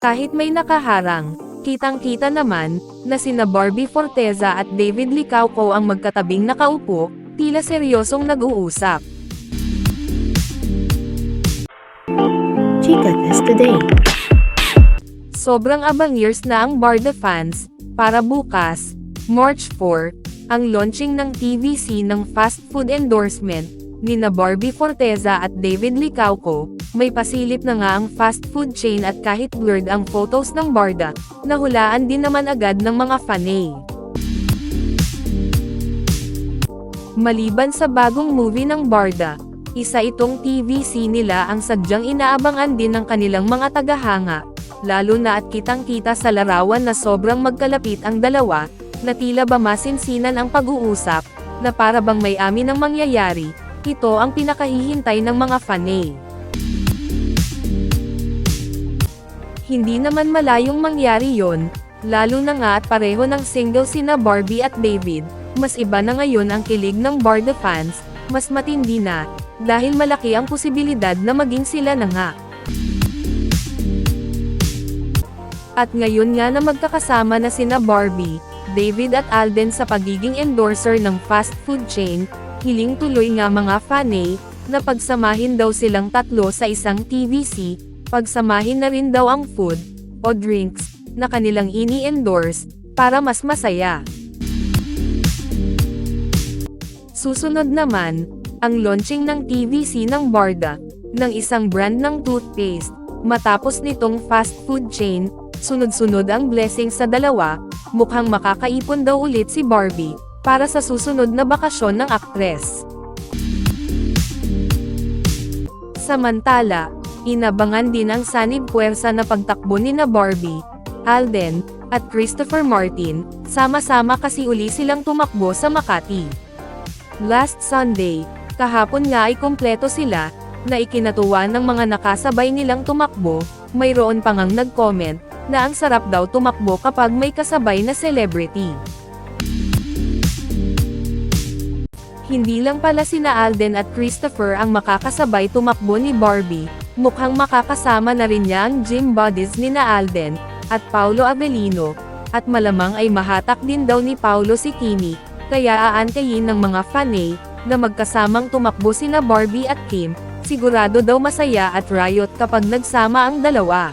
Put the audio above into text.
Kahit may nakaharang, kitang-kita naman, na sina Barbie Forteza at David Licauco ang magkatabing nakaupo, tila seryosong nag-uusap. Chika Test Today. Sobrang abang years na ang Barda fans, para bukas, March 4, ang launching ng TVC ng fast food endorsement, ni na Barbie Forteza at David Licauco, may pasilip na nga ang fast food chain at kahit blurred ang photos ng Barda, nahulaan din naman agad ng mga fanay. Maliban sa bagong movie ng Barda, isa itong TVC nila ang sadyang inaabangan din ng kanilang mga tagahanga, lalo na at kitang-kita sa larawan na sobrang magkalapit ang dalawa, na tila ba masinsinan ang pag-uusap, na para bang may amin ang mangyayari, ito ang pinakahihintay ng mga fanay. Hindi naman malayong mangyari yon, lalo na nga at pareho ng single sina Barbie at David, mas iba na ngayon ang kilig ng Barda fans, mas matindi na, dahil malaki ang posibilidad na maging sila na nga. At ngayon nga na magkakasama na sina Barbie, David at Alden sa pagiging endorser ng fast food chain, hiling tuloy nga mga fanay, na pagsamahin daw silang tatlo sa isang TVC, pagsamahin na rin daw ang food, o drinks, na kanilang ini-endorse, para mas masaya. Susunod naman, ang launching ng TVC ng Barda, ng isang brand ng toothpaste, matapos nitong fast food chain, sunod-sunod ang blessing sa dalawa, mukhang makakaipon daw ulit si Barbie, para sa susunod na bakasyon ng aktres. Samantala, inabangan din ang sanib puwersa na pagtakbo ni na Barbie, Alden, at Christopher Martin, sama-sama kasi uli silang tumakbo sa Makati. Last Sunday, kahapon nga ay kompleto sila, na ikinatuwa ng mga nakasabay nilang tumakbo, mayroon pa ngang nag-comment, na ang sarap daw tumakbo kapag may kasabay na celebrity. Hindi lang pala sina Alden at Christopher ang makakasabay tumakbo ni Barbie, mukhang makakasama na rin niya ang gym buddies ni na Alden, at Paulo Avellino, at malamang ay mahatak din daw ni Paulo si Kimi, kaya aantayin ng mga fanay, na magkasamang tumakbo sina Barbie at Kim, sigurado daw masaya at riot kapag nagsama ang dalawa.